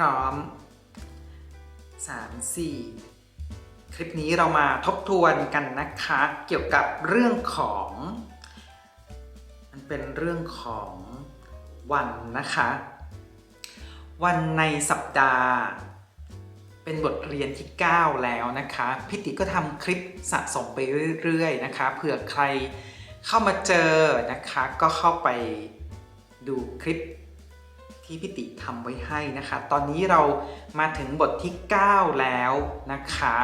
พร้อม 3 4 คลิปนี้เรามาทบทวนกันนะคะ เกี่ยวกับเรื่องของ มันเป็นเรื่องของวันนะคะ วันในสัปดาห์ เป็นบทเรียนที่ 9 แล้วนะคะพิติก็ทำคลิปสะสมไปเรื่อยๆนะคะเผื่อใครเข้ามาเจอนะคะ ก็เข้าไปดูคลิป ที่พิติทำไว้ให้นะคะ ตอนนี้เรามาถึงบทที่ 9 แล้วนะคะ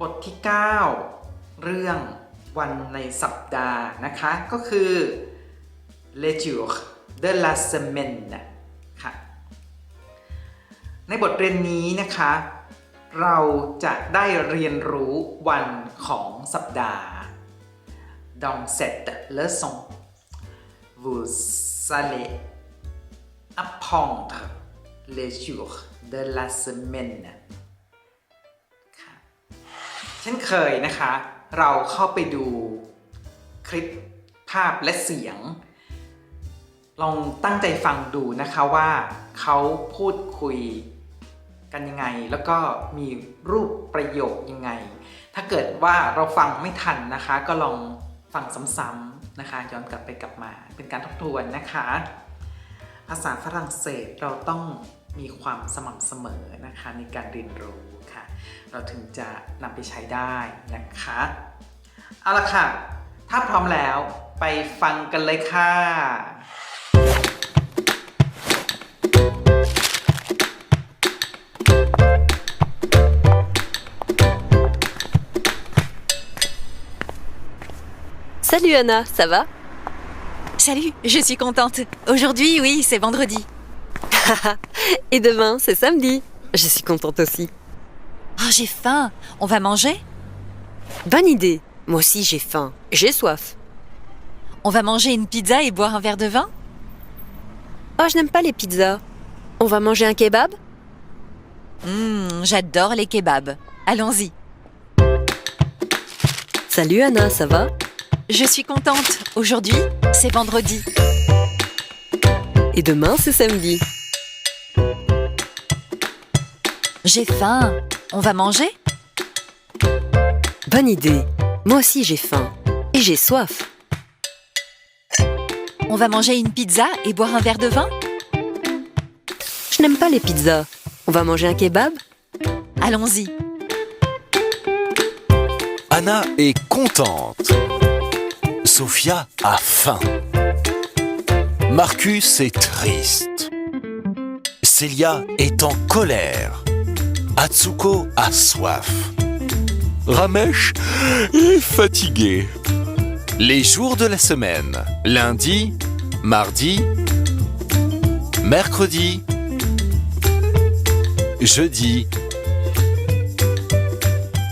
บทที่ 9 เรื่องวันในสัปดาห์นะคะ ก็คือ Le jour de la semaine ค่ะในบทเรียนนี้นะคะ เราจะได้เรียนรู้วันของสัปดาห์ Dans cette leçon vous allez apprendre les jours de la semaine ค่ะเช่นเคยนะคะ เราเข้าไปดูคลิปภาพและเสียง ลองตั้งใจฟังดูนะคะว่าเขาพูดคุยกันยังไง แล้วก็มีรูปประโยคยังไง ถ้าเกิดว่าเราฟังไม่ทันนะคะ ก็ลองฟังซ้ำๆนะคะ ย้อนกลับไปกลับมาเป็นการทบทวนนะคะาษาฝรั่งเศสเราต้องมีความสม่ำเสมอนะคะในการเรียนรู้ค่ะ เราถึงจะนำไปใช้ได้นะคะ เอาละค่ะ ถ้าพร้อมแล้วไปฟังกันเลยค่ะ Salut Anna, ça va Salut, je suis contente. Aujourd'hui, oui, c'est vendredi. Et demain, c'est samedi. Je suis contente aussi. Oh, j'ai faim. On va manger? Bonne idée. Moi aussi j'ai faim. J'ai soif. On va manger une pizza et boire un verre de vin? Oh, je n'aime pas les pizzas. On va manger un kebab? Hum, j'adore les kebabs. Allons-y. Salut Anna, ça va? Je suis contente. Aujourd'hui, c'est vendredi. Et demain, c'est samedi. J'ai faim. On va manger? Bonne idée. Moi aussi j'ai faim. Et j'ai soif. On va manger une pizza et boire un verre de vin? Je n'aime pas les pizzas. On va manger un kebab? Allons-y. Anna est contente. Sophia a faim. Marcus est triste. Célia est en colère. Atsuko a soif. Ramesh est fatigué. Les jours de la semaine. Lundi, mardi, mercredi, jeudi,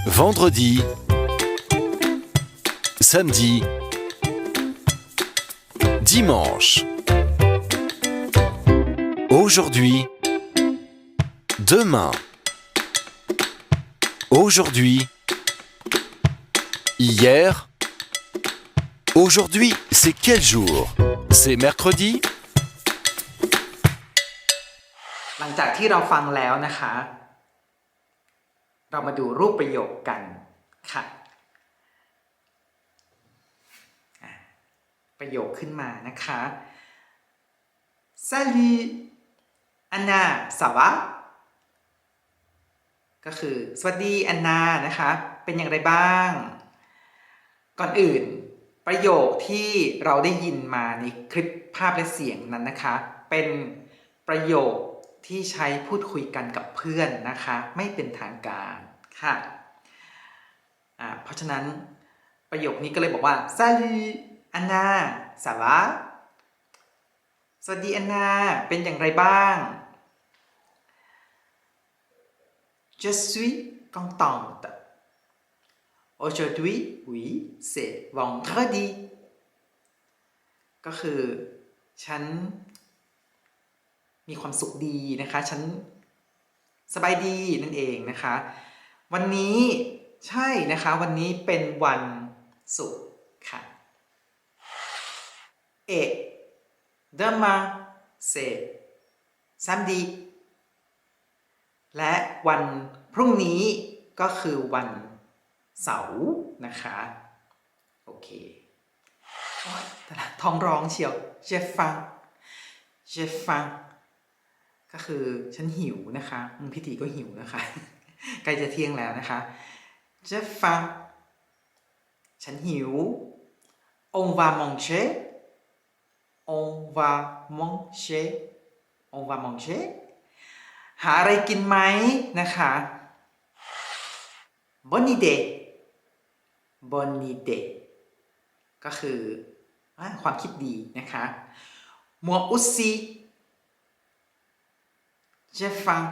vendredi, samedi, dimanche, aujourd'hui, demain, aujourd'hui, hier, aujourd'hui, c'est quel jour C'est mercredi หลังจากที่เราฟังแล้วนะคะ เรามาดูรูปประโยคกันค่ะอ่ะ ประโยคขึ้นมานะคะ Salut Anna ça va ก็คือ สวัสดีแอนนานะคะ เป็นอย่างไรบ้าง ก่อนอื่น ประโยคที่เราได้ยินมาในคลิปภาพและเสียงนั้นนะคะ เป็นประโยคที่ใช้พูดคุยกันกับเพื่อนนะคะ ไม่เป็นทางการค่ะอ่าเพราะฉะนั้นประโยคนี้ก็เลยบอกว่าซาลี Salut Anna ça va สวัสดีแอนนา เป็นอย่างไรบ้าง Je suis contente Aujourd'hui oui c'est vendredi ก็คือ ฉัน มีความสุขดีนะคะ ฉัน สบายดีนั่นเองนะคะ วันนี้ใช่นะคะ วันนี้เป็นวันศุกร์ค่ะ เอ demain c'est samedi และวันพรุ่งนี้ก็คือวันเสาร์นะคะ โอเคแต่ละท้องร้องเชียว je faim je faim ก็คือฉันหิวนะคะมึงพิธีก็หิวนะคะ ใกล้จะเที่ยงแล้วนะคะ je faim ฉันหิว on วา manger on va manger on va manger หาอะไรกินไหมนะคะ bonne idée bonne idée ก็คืออความคิดดีนะคะ moi aussi j'ai faim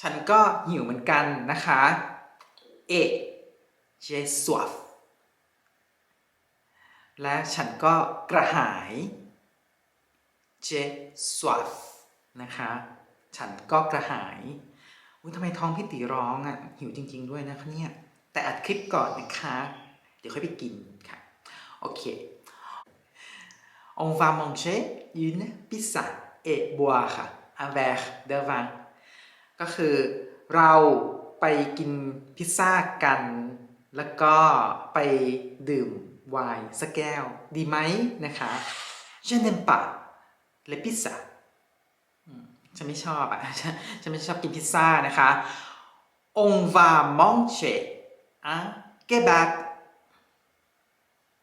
ฉันก็หิวเหมือนกันนะคะ et j'ai soif และฉันก็กระหาย j'ai soif นะคะ ฉันก็กระหายอุ้ยทำไมท้องพี่ตีร้องอะ หิวจริง ๆ ด้วยนะคะเนี่ย แต่อัดคลิปก่อนนะคะ เดี๋ยวค่อยไปกินค่ะ โอเค on va manger une pizza et boire un verre de vin ก็คือเราไปกินพิซซ่ากัน แล้วก็ไปดื่มไวน์สักแก้ว ดีไหมนะคะ je n'aime pas les pizza ฉันไม่ชอบอะ ฉันไม่ชอบกินพิซซ่านะคะ on va manger un kebab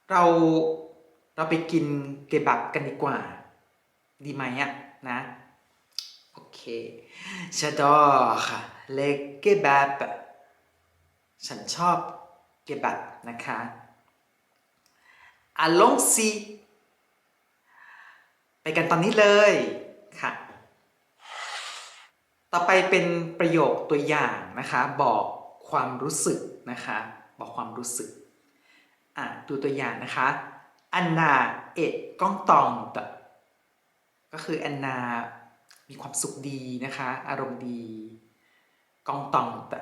เราเราไปกินเกบับกันดีกว่า ดีไหมอะนะ โอเค j'adore les kebab ฉันชอบ เกบับนะคะ allons-y ไปกันตอนนี้เลยค่ะ ต่อไปเป็นประโยคตัวอย่างนะคะ บอกความรู้สึกนะคะ บอกความรู้สึก อะดูตัวอย่างนะคะอันนาเอ็ดก้องตองตะก็คือแอนนามีความสุขดีนะคะ อารมณ์ดีก้องตองตะ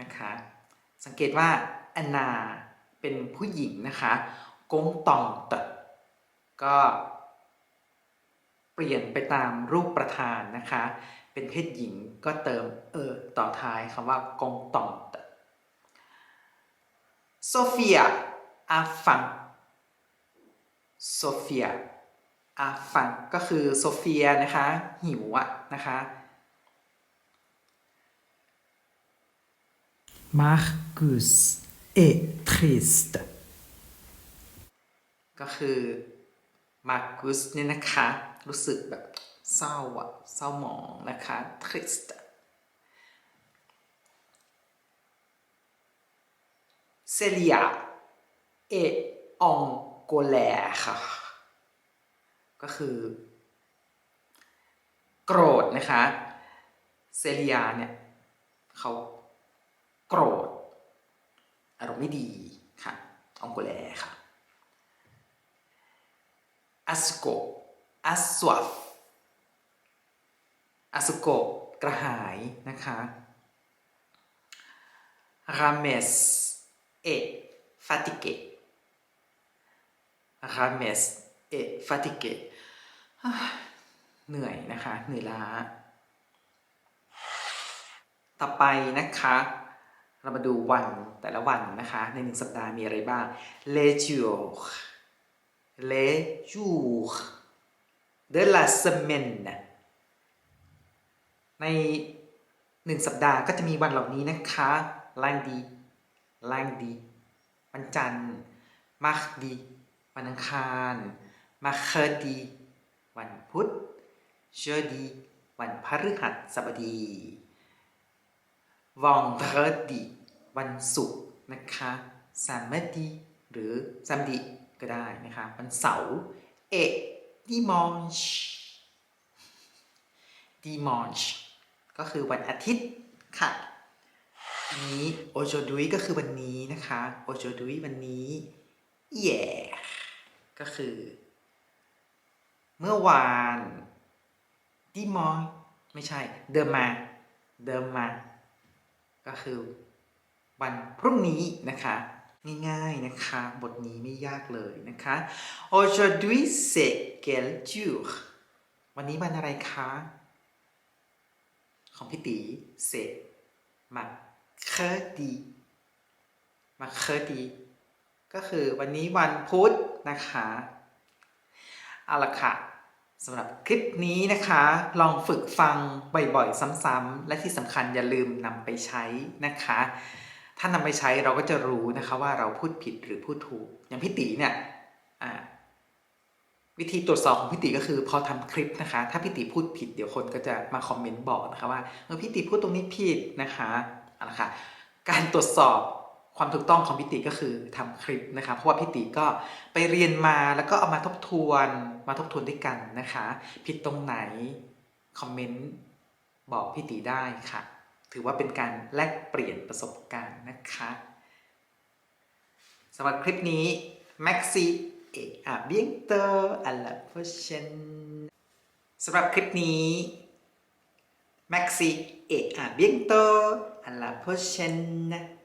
นะคะ สังเกตว่า แอนนาเป็นผู้หญิงนะคะกงตองตะก็เปลี่ยนไปตามรูปประธานนะคะ เป็นเพศหญิงก็เติมเออต่อท้ายคำว่ากงตองตะโซเฟียอาฟังโซเฟียอาฟังก็คือโซเฟียนะคะหิวอะนะคะ Marcus est triste ก็คือมาร์กุสเนี่ยนะคะ รู้สึกแบบเศร้าอะเศร้าหมองนะคะ triste Celia est en colère ก็คือ โกรธนะคะ เซเลียเนี่ย เขาโกรธ อารมณ์ไม่ดีค่ะองโกแลค่ะอัสโกอัสวฟอัสโกกระหายนะคะราเมสเอฟาติเก Rames et fatigué อ่าเหนื่อยนะคะ เหนื่อยล้า ต่อไปนะคะ เรามาดูวันแต่ละวันนะคะ ในหนึ่งสัปดาห์มีอะไรบ้าง les jours les jours de la semaine ในหนึ่งสัปดาห์ก็จะมีวันเหล่านี้นะคะ lundi lundi วันจันทร์ mardi วันอังคาร mercredi วันพุธ jeudi วันพฤหัสบดี vendredi วันศุกร์นะคะ samedi หรือ samedi ก็ได้นะคะ วันเสาร์ et dimanche dimanche ก็คือวันอาทิตย์ค่ะทีนี้ aujourd'hui ก็คือวันนี้นะคะ aujourd'hui วันนี้ yeah ก็คือ เมื่อวาน dimanche ไม่ใช่ demain demain ก็คือวันพรุ่งนี้นะคะง่ายๆนะคะ บทนี้ไม่ยากเลยนะคะ aujourd'hui c'est quel jour วันนี้วันอะไรคะ ของพี่ตีเสมาเคอดีมาเคอดีก็คือวันนี้วันพุธนะคะ เอาละค่ะ สำหรับคลิปนี้นะคะ ลองฝึกฟังบ่อยๆ ซ้ำๆและที่สำคัญอย่าลืมนำไปใช้นะคะ ถ้านำไปใช้เราก็จะรู้นะคะว่าเราพูดผิดหรือพูดถูก อย่างพี่ตีเนี่ยวิธีตรวจสอบของพี่ตีก็คือพอทำคลิปนะคะ ถ้าพี่ตีพูดผิดเดี๋ยวคนก็จะมาคอมเมนต์บอกนะคะว่าเออพี่ตีพูดตรงนี้ผิดนะคะเอาละค่ะการตรวจสอบ ความถูกต้องของพี่ติก็คือทำคลิปนะคะเพราะว่าพี่ติก็ไปเรียนมาแล้วก็เอามาทบทวนมาทบทวนด้วยกันนะคะ ผิดตรงไหนคอมเมนต์บอกพี่ติได้ค่ะ ถือว่าเป็นการแลกเปลี่ยนประสบการณ์นะคะสำหรับคลิปนี้ Maxi เอะอะเบียงเตอร์อัลลาเชนสำหรับคลิปนี้ Maxi e a bientôt à la prochaine